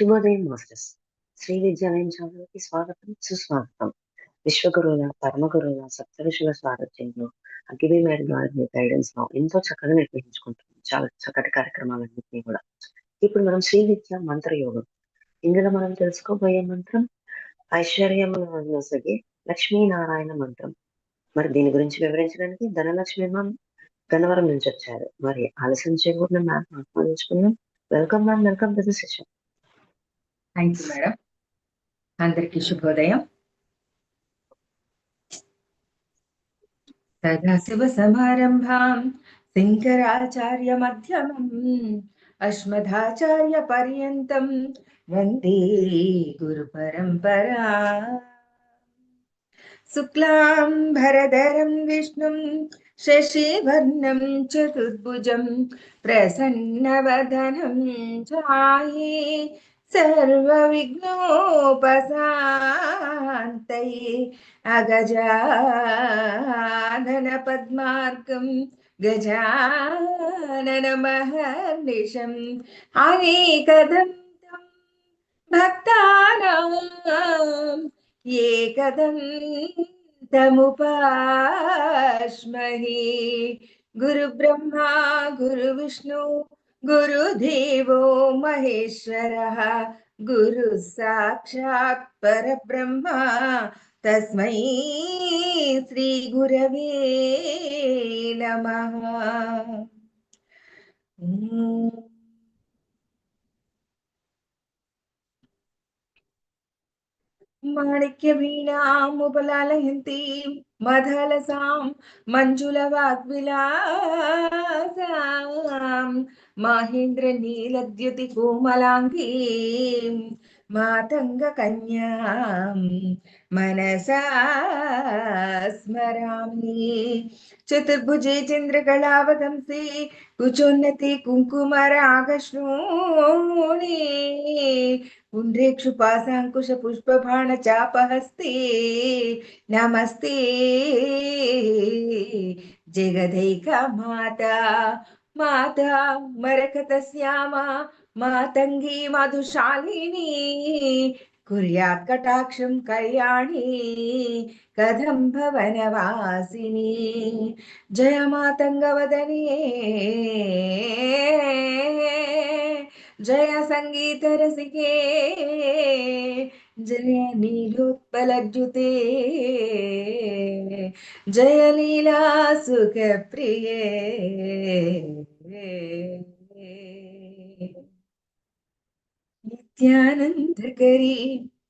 శుభోదయం మాస్టర్స్ శ్రీ విద్యాలయం ఛానల్కి స్వాగతం సుస్వాగతం. విశ్వగురువుల పరమ గురువుల సప్తఋషుల స్వాగత్యంలో అగ్గిబీ మేడం గారి గైడెన్స్లో ఎంతో చక్కగా నిర్వహించుకుంటున్నాం. చాలా చక్కటి కార్యక్రమాలన్నింటినీ కూడా. ఇప్పుడు మనం శ్రీ విద్య మంత్ర యోగం. ఇందులో మనం తెలుసుకోబోయే మంత్రం ఐశ్వర్యమును లక్ష్మీ లక్ష్మీనారాయణ మంత్రం. మరి దీని గురించి వివరించడానికి ధనలక్ష్మి మ్యామ్ గన్నవరం నుంచి వచ్చారు. మరి ఆలస్యం చేయకుండా ma'am ఆహ్వానించుకున్నాం welcome ma'am welcome to the session thank you madam అందరికీ శుభోదయం సదాశివ సమారంభాం శంకరాచార్య మధ్యమం అశ్మధాచార్య పర్యంతం వందే గురు పరంపరా శుక్లాం భరధరం విష్ణుం శశివర్ణం చతుర్భుజం ప్రసన్నవదనం ఛాయే सर्वविघ्नोपशान्तये अगजाननपद्मार्गं गजाननमहर्निशम् अनेकदन्तं भक्तानाम् एकदन्तमुपास्महे गुरुब्रह्मा गुरुविष्णु गुरुदेवो महेश्वरः गुरु साक्षात् परब्रह्म। तस्मै श्रीगुरवे नमः। മധലസാം മഞ്ജുലവാഗ്വിലാസാം. മഹേന്ദ്ര നീലദ്യുതി കോമലാംഗീം मातङ्गकन्यां मनसा स्मरामि चतुर्भुजे चन्द्रकलावदंसे कुचोन्नते कुङ्कुमरागश्रूणि पुण्ड्रेक्षुपासाङ्कुश पुष्पबाण चापहस्ते नमस्ते जगदैका माता माता मरकतस्यामा मातङ्गी मधुशालिनी कुर्यात् कटाक्षं कल्याणी कदम्बवनवासिनी। जय मातङ्गवदने जय सङ्गीतरसिके जय नीलोत्पलज्युते जय लीला నిత్యానందకరి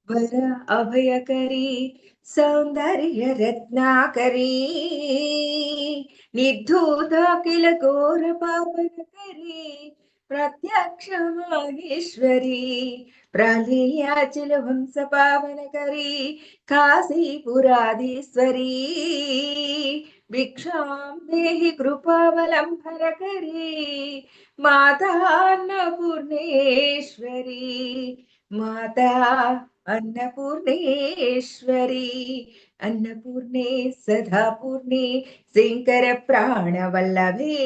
వర అభయకరి సౌందర్య రత్నాకరి నిర్ధూతాకిల ఘోర పాపనకరి ప్రత్యక్ష మహేశ్వరి ప్రళయాచల వంశ పావనకరి కాశీపురాధీశ్వరీ భిక్షాం దేహి కృపావలంబరకరీ మాతా అన్నపూర్ణేశ్వరి మాతా అన్నపూర్ణేశ్వరి అన్నపూర్ణే సదాపూర్ణే శంకర ప్రాణవల్లభే.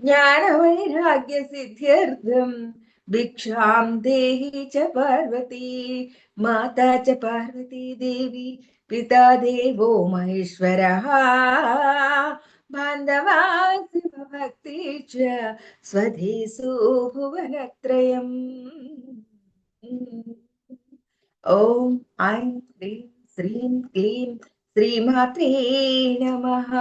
జ్ఞానవైరాగ్య సిద్ధ్యర్థం భిక్షాం దేహి చ పార్వతీ మాతా చ పార్వతీ దేవి पिता देवो महेश्वरः। बान्धवा शिवभक्ति च स्वधेषु भुवनत्रयम्। ॐ ऐं क्लीं श्रीं क्लीं श्रीमात्रे नमः।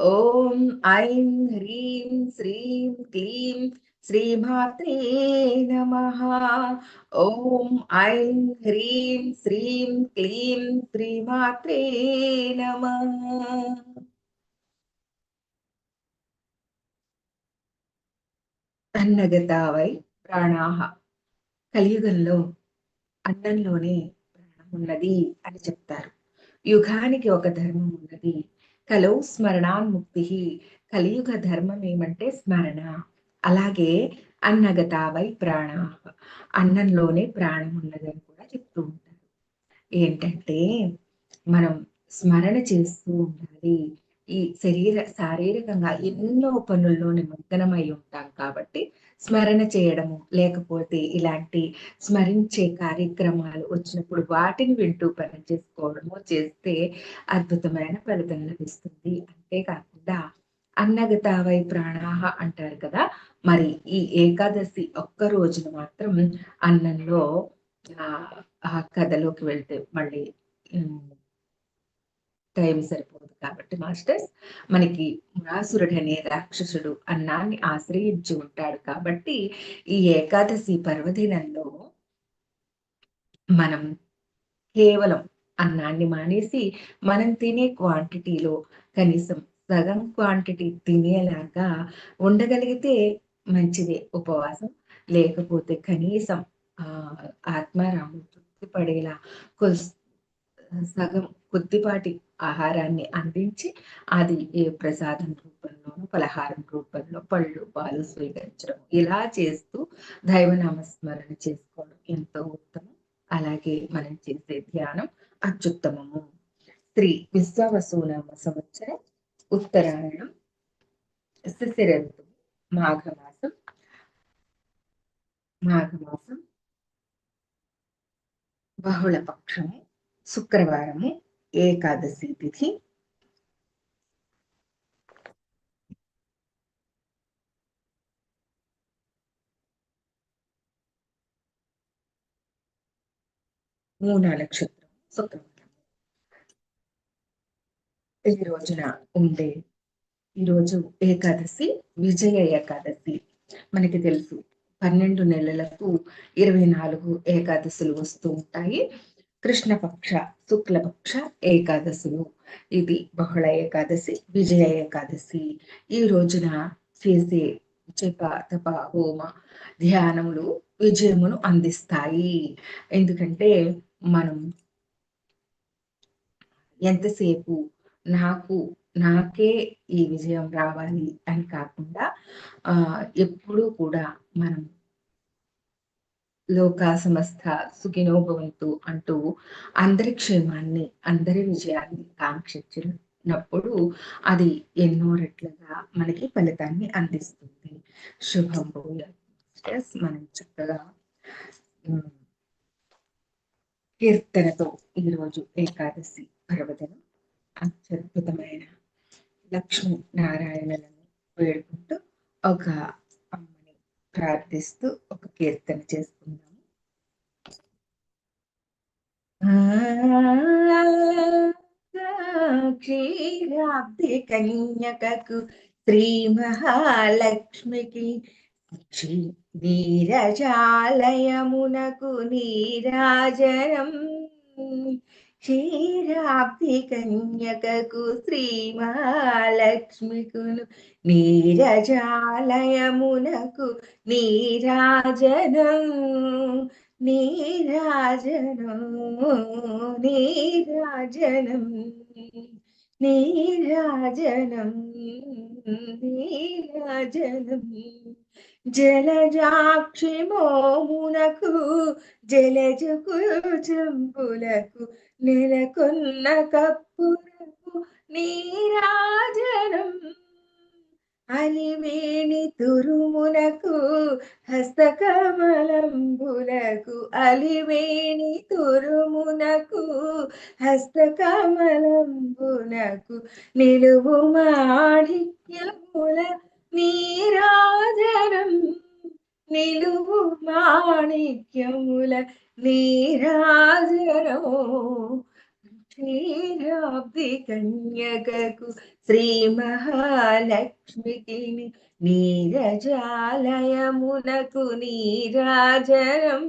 ॐ ऐं ह्रीं श्रीं क्लीं శ్రీమాత్రే నమ. ఓం ఐం హ్రీం శ్రీం క్లీం శ్రీమాత్రే నమ. అన్నగతావై ప్రాణాహ. కలియుగంలో అన్నంలోనే ప్రాణం ఉన్నది అని చెప్తారు. యుగానికి ఒక ధర్మం ఉన్నది. కలో స్మరణాన్ముక్తి. కలియుగ ధర్మం ఏమంటే స్మరణ. అలాగే అన్నగతావై ప్రాణ అన్నంలోనే ప్రాణం ఉన్నదని కూడా చెప్తూ ఉంటారు. ఏంటంటే మనం స్మరణ చేస్తూ ఉండాలి. ఈ శరీర శారీరకంగా ఎన్నో పనుల్లో నిమగ్నమై ఉంటాం కాబట్టి స్మరణ చేయడము లేకపోతే ఇలాంటి స్మరించే కార్యక్రమాలు వచ్చినప్పుడు వాటిని వింటూ పని చేసుకోవడము చేస్తే అద్భుతమైన ఫలితం లభిస్తుంది. అంతేకాకుండా అన్నగతావై ప్రాణాహ అంటారు కదా. మరి ఈ ఏకాదశి ఒక్క రోజున మాత్రం అన్నంలో ఆ కథలోకి వెళ్తే మళ్ళీ టైం సరిపోదు కాబట్టి మాస్టర్స్ మనకి మురాసురుడు అనే రాక్షసుడు అన్నాన్ని ఆశ్రయించి ఉంటాడు కాబట్టి ఈ ఏకాదశి పర్వదినంలో మనం కేవలం అన్నాన్ని మానేసి మనం తినే క్వాంటిటీలో కనీసం సగం క్వాంటిటీ తినేలాగా ఉండగలిగితే మంచిదే ఉపవాసం. లేకపోతే కనీసం ఆత్మారాము తృప్తి పడేలా సగం కొద్దిపాటి ఆహారాన్ని అందించి అది ఏ ప్రసాదం రూపంలోనూ పలహారం రూపంలో పళ్ళు పాలు స్వీకరించడం. ఇలా చేస్తూ దైవనామస్మరణ చేసుకోవడం ఎంతో ఉత్తమం. అలాగే మనం చేసే ధ్యానం అత్యుత్తమము. శ్రీ విశ్వవసునామ సంవత్సరం ఉత్తరాయణం శిశిరంతు మాఘమాసం మాఘమాసం బహుళపక్షము శుక్రవారము ఏకాదశి తిథి మూల నక్షత్రం శుక్రవారం ఈ రోజున ఉండే ఈరోజు ఏకాదశి విజయ ఏకాదశి. మనకి తెలుసు పన్నెండు నెలలకు ఇరవై నాలుగు ఏకాదశులు వస్తూ ఉంటాయి. కృష్ణపక్ష శుక్లపక్ష ఏకాదశులు. ఇది బహుళ ఏకాదశి విజయ ఏకాదశి. ఈ రోజున చేసే జప తప హోమ ధ్యానములు విజయమును అందిస్తాయి. ఎందుకంటే మనం ఎంతసేపు నాకు నాకే ఈ విజయం రావాలి అని కాకుండా ఆ ఎప్పుడూ కూడా మనం లోక సమస్త సుఖినోభవంతు అంటూ అందరి క్షేమాన్ని అందరి విజయాన్ని కాంక్షించినప్పుడు అది ఎన్నో రెట్లుగా మనకి ఫలితాన్ని అందిస్తుంది. శుభం మనం చక్కగా కీర్తనతో ఈరోజు ఏకాదశి పర్వదనం అత్యద్భుతమైన లక్ష్మీ నారాయణలను వేడుకుంటూ ఒక అమ్మని ప్రార్థిస్తూ ఒక కీర్తన చేసుకుందాము. క్షీరాబ్ది కన్యకకు శ్రీ మహాలక్ష్మికి నీరజాలయమునకు నీరాజనం. క్షీరాబ్ది కన్యకకు శ్రీ మహాలక్ష్మికును నీరజాలయమునకు నీరాజనం నీరాజనం నీరాజనం. నీరాజనం నీరాజనం జలజాక్షి మోమునకు జలజకు జంబులకు నెలకొన్న కప్పులకు నీరాజనం అలివేణి తురుమునకు హస్తకమలంబులకు అలివేణి తురుమునకు హస్తకమలంబునకు నిలువు మాణిక్యముల నీరాజనం నిలువు మాణిక్యముల నీరాజనం క్షీరాబ్ది కన్యకకు శ్రీ మహాలక్ష్మికి నీరజాలయమునకు నీరాజనం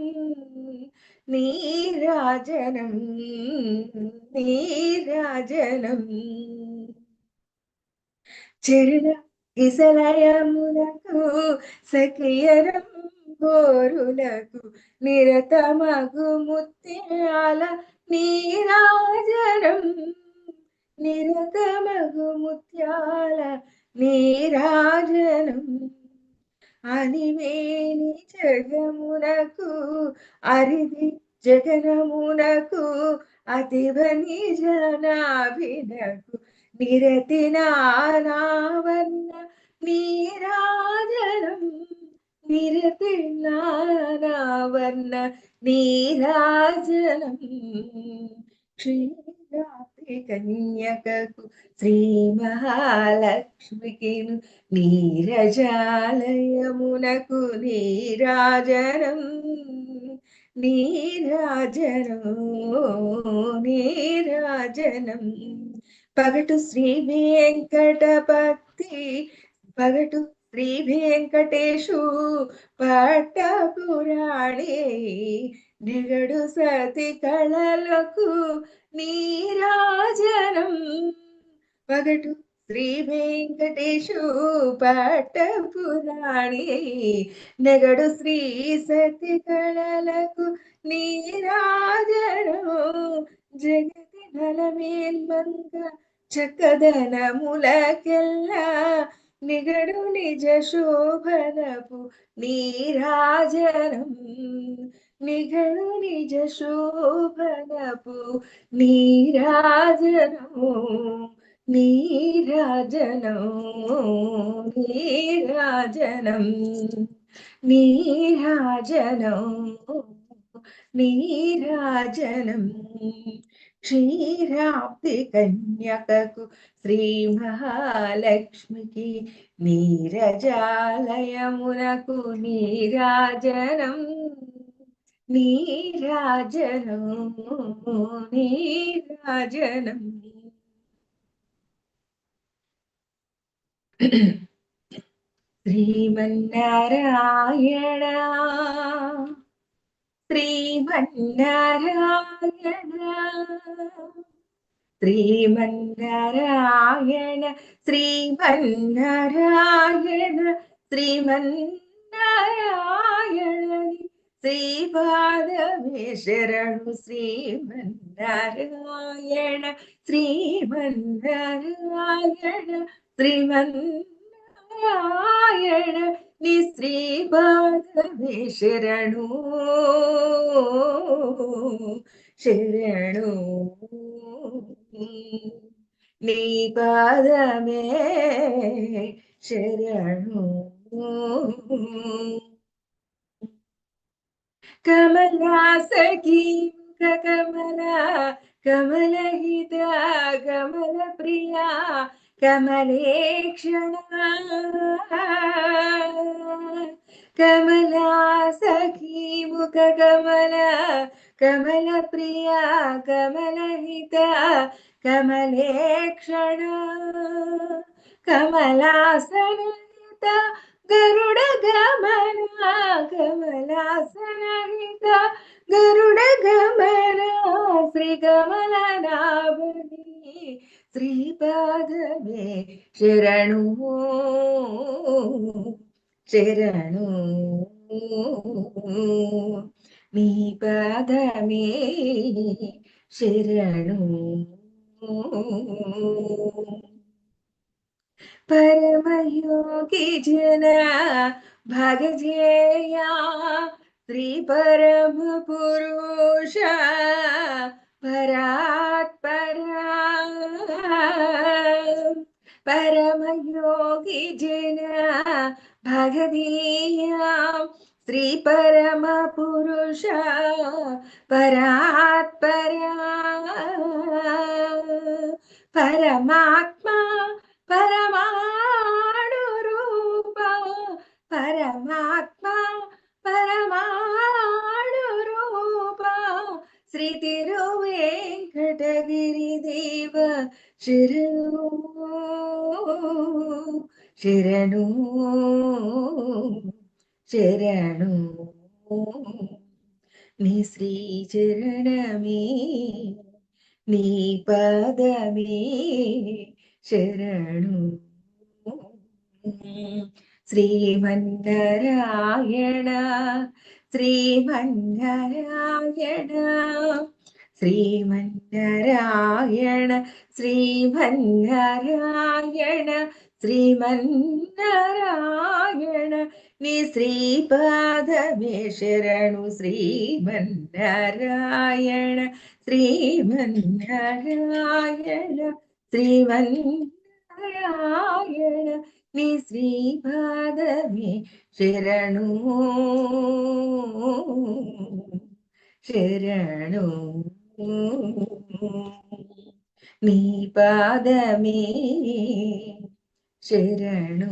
నీరాజనం నీరాజనం చరణ ఇసలయములకు సకియరం గోరులకు నిరతమగు ముత్యాల నీరాజనం నిరతమగు ముత్యాల నీరాజనం అనివేణి జగమునకు అరిది జగనమునకు అతిభని జనాభినకు నిరతి నానావర్ణ నీరాజనం నిరతి నానావర్ణ నీరాజనం క్షీరాతి కన్యకకు శ్రీ మహాలక్ష్మికి నీరజాలయమునకు నీరాజనం. నీరాజనం నీరాజనం. పగటు శ్రీ వెంకటపతి పగటు శ్రీ వెంకటేశు పట్టపురాణే నిగడు సతి కళలకు నీరాజనం. పగటు శ్రీ వెంకటేశు పట్టపురాణి నెగడు శ్రీ సతి కళలకు నీరాజనం. జగతి నలమేల్మంగ చక్కదనములకెల్లా నిగడు నిజ శోభనపు నీరాజనం. నిగడు నిజ శోభనపు నీరాజనము నీరాజనం నీరాజనం నీరాజనం నీరాజనం క్షీరాబ్ది కన్యకకు శ్రీ మహాలక్ష్మికి నీరజాలయమునకు నీరాజనం നീരാജനം ശ്രീമന്നാരായണ ശ്രീമന്നാരായണ ശ്രീമന്നാരായണ ശ്രീമന്നാരായണ ശ്രീമന്നാരായണ. ശ്രീപാദമേ ശരണു ശ്രീമന്നാരായണ ശ്രീമന്നാരായണ ശ്രീമന്നാരായണ നീ ശ്രീപാദമേ ശരണു ശരണു. നീ പാദമേ ശരണു. कमला सखी कमला कमलहिता कमलप्रिया कमलेक्षणा। कमला सखी मुख कमला कमलप्रिया कमलहिता कमलेक्षणा। कमलासनिता ಗರುಡ ಗಮನ ಕಮಲಾಸನಹಿತ ಗರುಡ ಗಮನ ಶ್ರೀ ಕಮಲನಾಭನಿ ശ്രീപാദമേ ശരണു ശരണു നീ പാദമേ ശരണു परमयोगी जन श्री परम पुरुष परात् परा परमयोगी जन परम पुरुष परात परा परमात्मा പരമാണുരൂപ പരമാത്മാ പരമാണുരൂപ രൂപവും ശ്രീ തിരുവേങ്കടഗിരിദേവ ശരണു ശരണു ശരണു നീ ശ്രീ ചരണമേ നീ പദമേ ശരണു. ശ്രീമന്ദരായണ ശ്രീമന്ദരായണ ശ്രീമന്ദരായണ ശ്രീമന്ദരായണ ശ്രീമന്നാരായണ നീ ശ്രീപാദമേ ശരണു ശ്രീമന്നാരായണ ശ്രീമന്നാരായണ ശ്രീമന്നാരായണ നീ ശ്രീപാദമേ ശരണു ശരണു. നീ പാദമേ శరణు.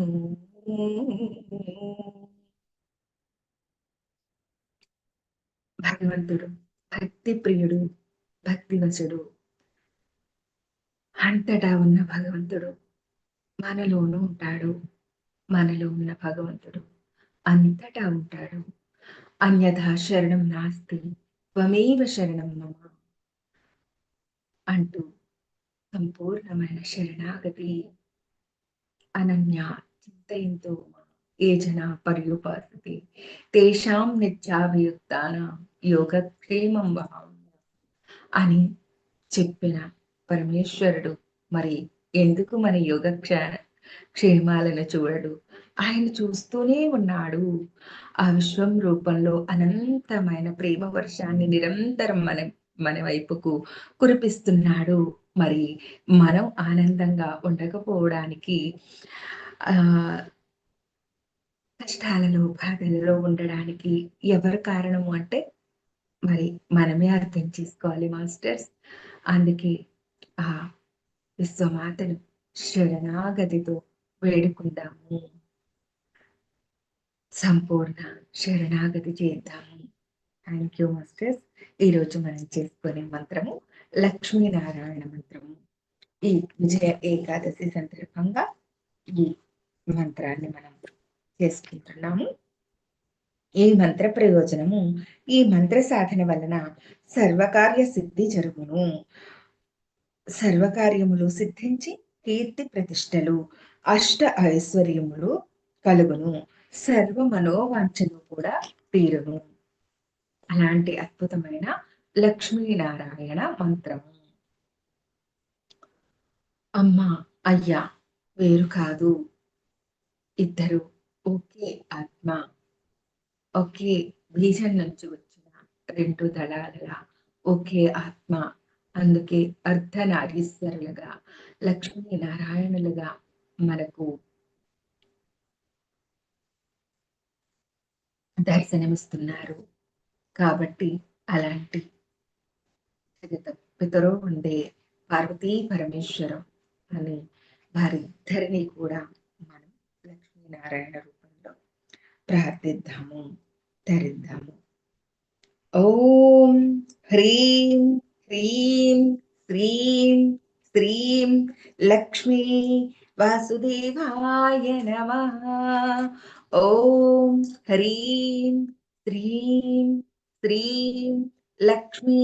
భగవంతుడు భక్తి ప్రియుడు భక్తివశుడు. అంతటా ఉన్న భగవంతుడు మనలోనూ ఉంటాడు. మనలో ఉన్న భగవంతుడు అంతటా ఉంటాడు. అన్యథా శరణం నాస్తి త్వమేవ శరణం మమ అంటూ సంపూర్ణమైన శరణాగతి. అనన్య చింతయంతో ఏ జన పర్యుపాసతి తేషాం నిత్యాభియుక్తాన యోగక్షేమం వహామి అని చెప్పిన పరమేశ్వరుడు మరి ఎందుకు మన యోగక్ష క్షేమాలను చూడడు? ఆయన చూస్తూనే ఉన్నాడు. ఆ విశ్వం రూపంలో అనంతమైన ప్రేమ వర్షాన్ని నిరంతరం మన మన వైపుకు కురిపిస్తున్నాడు. మరి మనం ఆనందంగా ఉండకపోవడానికి ఆ కష్టాలలో బాధలలో ఉండడానికి ఎవరు కారణము అంటే మరి మనమే అర్థం చేసుకోవాలి మాస్టర్స్. అందుకే ఆ విశ్వమాతను శరణాగతితో వేడుకుందాము. సంపూర్ణ శరణాగతి చేద్దాము. Thank you masters. ఈరోజు మనం చేసుకునే మంత్రము లక్ష్మీనారాయణ మంత్రము. ఈ విజయ ఏకాదశి సందర్భంగా ఈ మంత్రాన్ని మనం చేసుకుంటున్నాము. ఈ మంత్ర ప్రయోజనము ఈ మంత్ర సాధన వలన సర్వకార్య సిద్ధి జరుగును. సర్వకార్యములు సిద్ధించి కీర్తి ప్రతిష్టలు అష్ట ఐశ్వర్యములు కలుగును. సర్వ మనోవాంఛలు కూడా తీరును. అలాంటి అద్భుతమైన లక్ష్మీనారాయణ మంత్రము. అమ్మ అయ్యా వేరు కాదు. ఇద్దరు ఒకే ఆత్మ. ఒకే బీజం నుంచి వచ్చిన రెండు దళాల ఒకే ఆత్మ. అందుకే అర్ధనారీశ్వరులుగా లక్ష్మీనారాయణులుగా మనకు దర్శనమిస్తున్నారు. కాబట్టి అలాంటి పితరో ఉండే పార్వతీ పరమేశ్వరం అని వారిద్దరినీ కూడా మనం లక్ష్మీనారాయణ రూపంలో ప్రార్థిద్దాము ధరిద్దాము. ఓం హ్రీం హ్రీం శ్రీం శ్రీం లక్ష్మీ వాసుదేవాయ నమ. ఓం హ్రీం శ్రీం శ్రీం లక్ష్మీ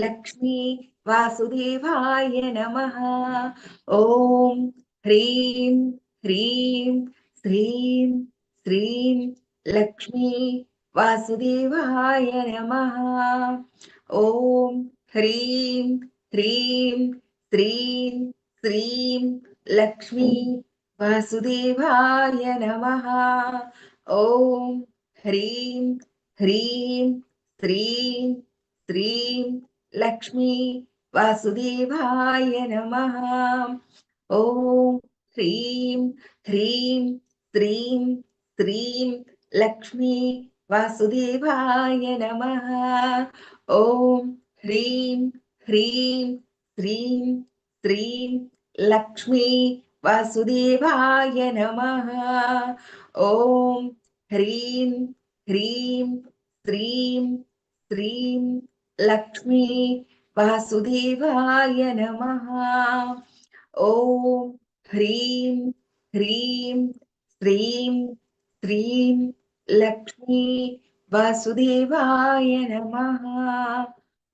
లక్ష్మీ వాసుదేవాయ నమ. ఓం హ్రీం హ్రీం శ్రీం శ్రీం లక్ష్మీ వాసుదేవాయ నమ. ఓం హ్రీం హ్రీం శ్రీం శ్రీం లక్ష్మీ వాసుదేవాయ నమ. ఓం హ్రీం హ్రీం శ్రీం శ్రీం లక్ష్మీ వాసుదేవాయ నమ. ఓం హ్రీం హ్రీం స్త్రీం స్త్రీం లక్ష్మీ వాసుదేవాయ నమ. ఓం హ్రీం హ్రీం స్త్రీం స్త్రీం లక్ష్మీ వాసుదేవాయ నమ. ఓం హ్రీం హ్రీం స్త్రీం స్త్రీం లక్ష్మీ వాసుదేవాయ నమ. ఓం హ్రీం హ్రీం శ్రీం శ్రీం లక్ష్మీ వాసుదేవాయ నమ.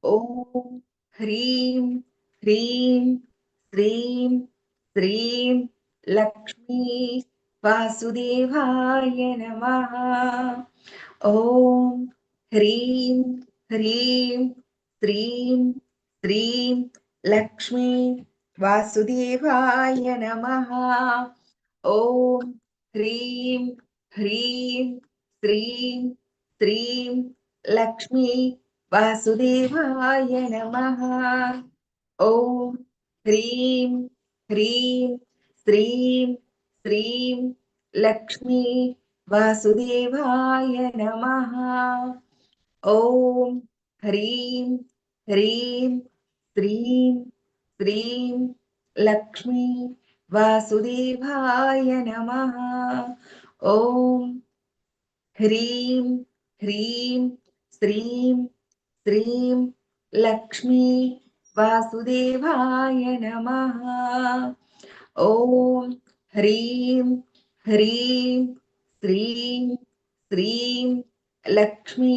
ఓం హ్రీం హ్రీం శ్రీం శ్రీం లక్ష్మీ వాసుదేవాయ నమ. ఓం హ్రీం హ్రీం శ్రీం శ్రీం లక్ష్మీ వాసుదేవాయ నమ ఓం హ్రీం హ్రీం శ్రీం శ్రీం లక్ష్మీ వాసుదేవాయ నమ ఓం హ్రీం హ్రీం శ్రీం శ్రీం లక్ష్మీ వాసుదేవాయ నమ ఓం హ్రీం హ్రీం శ్రీం శ్రీం లక్ష్మీ వాసుదేవాయ నమ. ఓం హ్రీం హ్రీం శ్రీం శ్రీం లక్ష్మీ వాసుదేవాయ నమ. ఓం హ్రీం హ్రీం శ్రీం శ్రీం లక్ష్మీ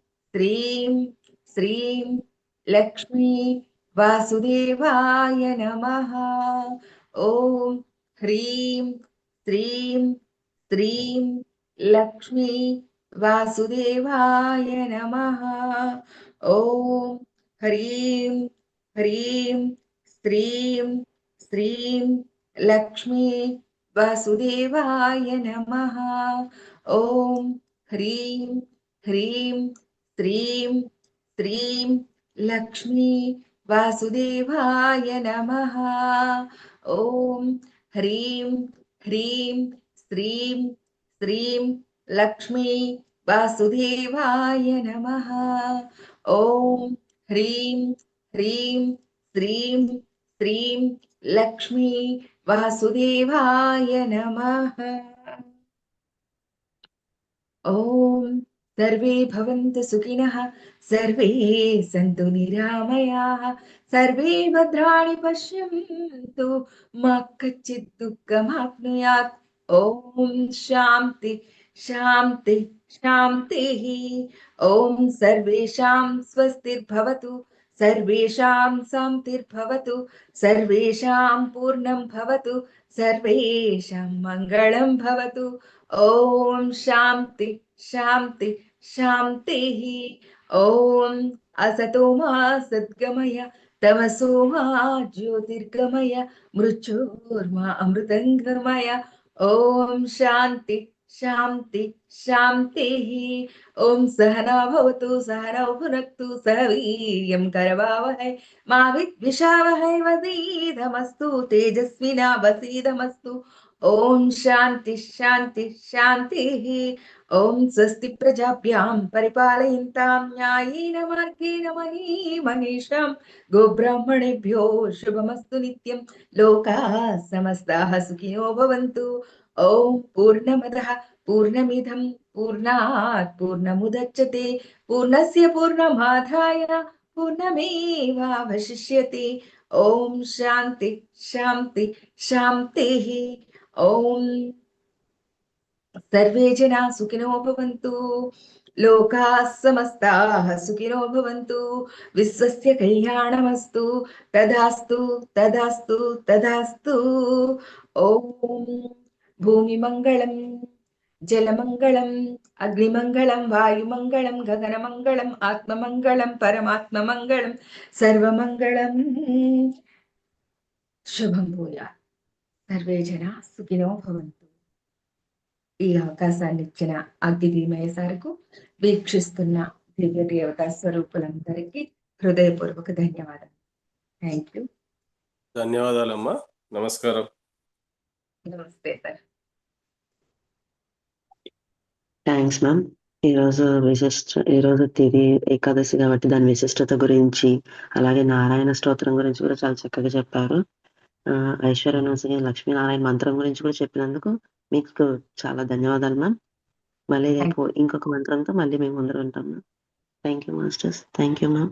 శ్రీం శ్రీం లక్ష్మీ వాసుదేవాయ నమ. ఓం హ్రీం శ్రీం శ్రీం లక్ష్మీ వాసుదేవాయ నమ. ఓం హ్రీం హ్రీం శ్రీం శ్రీం లక్ష్మీ వాసుదేవాయ నమ. ఓం హ్రీం హ్రీం శ్రీం శ్రీం లక్ష్మీ వాసుదేవాయ నమ. ఓం హ్రీం హ్రీం శ్రీం శ్రీం లక్ష్మీ వాసుదేవాయ నమ. ఓం హ్రీం హ్రీం శ్రీం శ్రీం లక్ష్మీ వాసుదేవాయ నమ. ఓం सर्वे भवन्तु सुखिनः सर्वे सन्तु निरामयाः सर्वे भद्राणि पश्यन्तु मा कच्चित् दुःखमाप्नुयात्। ॐ शान्ति शान्ति शान्तिः। ॐ सर्वेषां स्वस्तिर्भवतु सर्वेषां शान्तिर्भवतु सर्वेषां पूर्णं भवतु सर्वेषां मङ्गलं भवतु। ॐ शान्ति। शांति शांति ही। ओम असतो मा सद्गमय तमसो मा ज्योतिर्गमय मृत्योर्मा ओम शांति शांति शांति ही। ओम सहना भवतु, सहनौ भुनक्तु सह वीर्यं करवावहै। मा विद्विषावहै वसीधमस्तु तेजस्विना वसीधमस्तु ओम शांति शांति शांति ही ओम स्वस्ति प्रजाभ्यां परिपालयन्तां न्यायेन मार्गेण गो ब्राह्मणेभ्यो शुभमस्तु नित्यम लोका समस्ता सुखिनो भवन्तु। ओम पूर्णमदः पूर्णमिधं पूर्णात् पूर्णमुदच्यते पूर्णस्य पूर्णमाधाय पूर्णमेवावशिष्यते। ॐ शांति शांति शान्तिः ఓం సర్వే జనా సుఖినో భవంతు లోకాः సమస్తాः సుఖినో భవంతు విశ్వస్య కళ్యాణమస్తు తదాస్తు తదాస్తు తదాస్తు ఓం భూమి మంగళం జలమంగళం అగ్నిమంగళం వాయుమంగళం గగనమంగళం ఆత్మమంగళం పరమాత్మమంగళం సర్వమంగళం శుభం భూయాత్ సర్వే జన సుఖినో భవంతు. ఈ అవకాశాన్ని ఇచ్చిన అగ్గి భీమయ్య సార్కు వీక్షిస్తున్న దివ్య దేవతా స్వరూపులందరికీ హృదయపూర్వక ధన్యవాదాలు. థ్యాంక్ యూ ధన్యవాదాలమ్మా. నమస్కారం. నమస్తే సార్. థ్యాంక్స్ మ్యామ్ ఈరోజు విశిష్ట ఈరోజు తిది ఏకాదశి కాబట్టి దాని విశిష్టత గురించి అలాగే నారాయణ స్తోత్రం గురించి కూడా చాలా చక్కగా చెప్పారు. ఐశ్వర్య నరసింహ లక్ష్మీనారాయణ మంత్రం గురించి కూడా చెప్పినందుకు మీకు చాలా ధన్యవాదాలు మ్యామ్. మళ్ళీ రేపు ఇంకొక మంత్రంతో మళ్ళీ మేము ముందర ఉంటాం ma'am. Thank you masters thank you ma'am